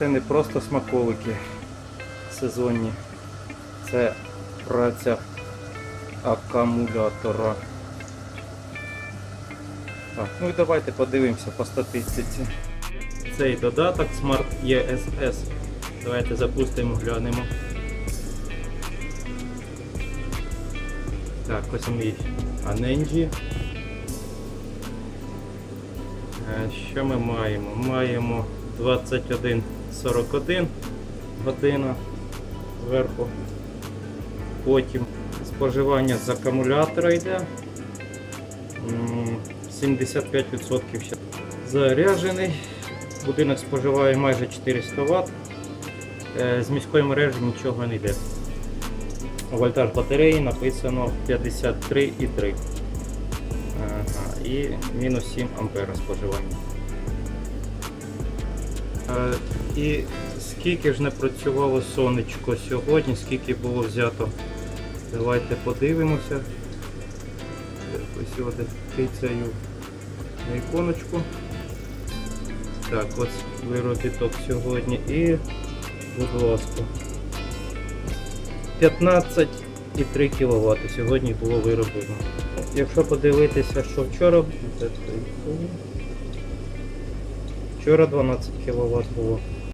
Це не просто смаколики сезонні, це праця акумулятора. Так, ну і давайте подивимося по статистиці. Цей додаток Smart ESS. Давайте запустимо, глянемо. Так, ось мій. Е, Що ми маємо? Маємо 21.41 година зверху. Потім споживання з акумулятора йде. 75% ще заряджений. Будинок споживає майже 400 Вт. Е, З міської мережі нічого не йде. Вольтаж батареї написано 53,3. Ага, і мінус 7 ампера споживання. Е, І скільки ж не працювало сонечко сьогодні, скільки було взято. Давайте подивимося. Ось тицяю на іконочку. Так, ось виробіток сьогодні і, будь ласка, 15,3 кВт сьогодні було вироблено. Якщо подивитися, що вчора де це було? Вчора 12 кВт було.